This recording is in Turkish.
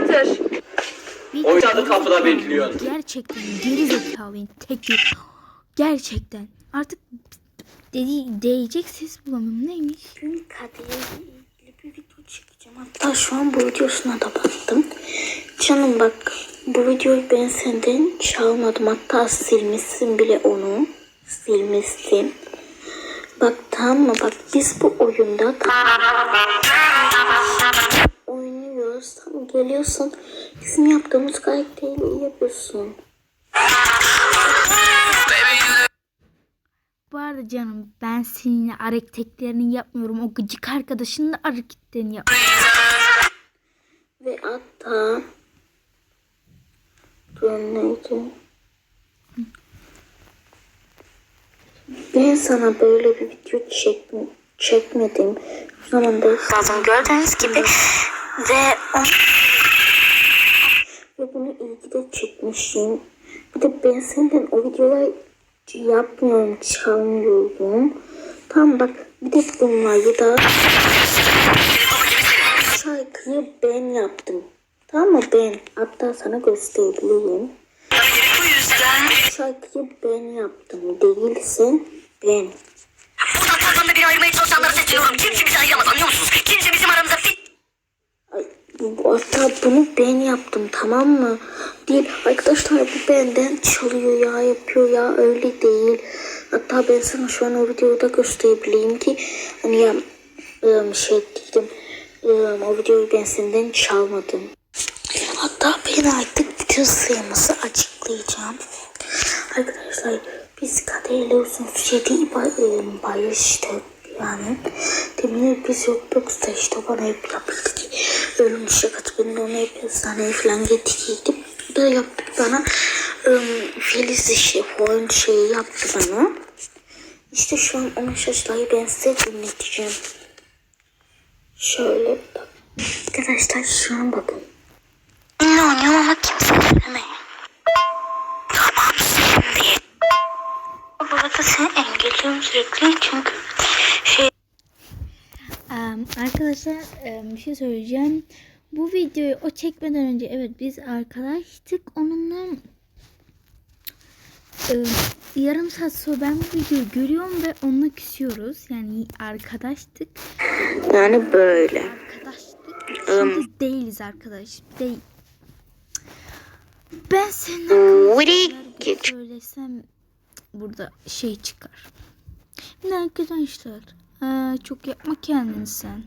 olacaktır. Bir O yüzden geri kapıda zekalı, bekliyorum. Gerçekten geri zekalıyım tek bir. Gerçekten. Artık dedi, değecek ses bulamıyorum. Neymiş? Dün ilgili bir video çekeceğim. Hatta şu an bu videosuna da baktım. Canım bak bu videoyu ben senden çalmadım. Hatta silmişsin bile onu. Silmişsin. Bak tamam mı? Bak biz bu oyunda geliyorsun. Bizim yaptığımız karakteri yapıyorsun. Bu arada canım ben seninle hareketlerini yapmıyorum. O gıcık arkadaşının da hareketlerini yap. Ve hatta dur neydi? Ben sana böyle bir video çek, çekmedim. O zaman da lazım gördüğünüz gibi ve ve bunu iyi ki de çekmişim. Bir de ben senden o videoları yapmıyorum, çalmıyorum. Tamam bak bir de bunları da şarkıyı ben yaptım. Tamam mı ben? Hatta sana gösterebilirim. Şarkıyı ben yaptım. Değilsin ben. Buradan toplamda beni ayırmaya çalışanlara sesleniyorum. Kimse bizi ayıramaz anlıyor musunuz? Kimse bizim aramıza fit hatta bunu ben yaptım tamam mı? Değil arkadaşlar bu benden çalıyor ya yapıyor ya öyle değil. Hatta ben sana şu an o videoyu da gösterebileyim ki hani ya ıı, şey dedim ıı, o videoyu ben senden çalmadım. Hatta ben artık bütün sıralaması açıklayacağım. Arkadaşlar biz kaderle uzun süredir bay, ıı, barıştık yani. Demin biz yoktuk da işte bana hep yapıldı ki ölüm şakası ben de ona hep hastaneye falan getirdim. Da yaptı bana ıı, Filiz işi şey yaptı bana. İşte şu an onun şaşlayı ben size dinleteceğim. Şöyle bak. Arkadaşlar şu an bakın. Ne oynuyorum ama kimse söylemeyin. Tamam şimdi. Bu arada seni engelliyorum sürekli çünkü arkadaşlar bir şey söyleyeceğim. Bu videoyu o çekmeden önce evet biz arkadaştık. Onunla yarım saat sonra ben bu videoyu görüyorum ve onunla küsüyoruz. Yani arkadaştık. yani böyle. Arkadaştık. Şimdi değiliz arkadaş. Değil. Ben senin söylesem burada şey çıkar. Ne arkadaşlar? Aa, çok yapma kendini sen.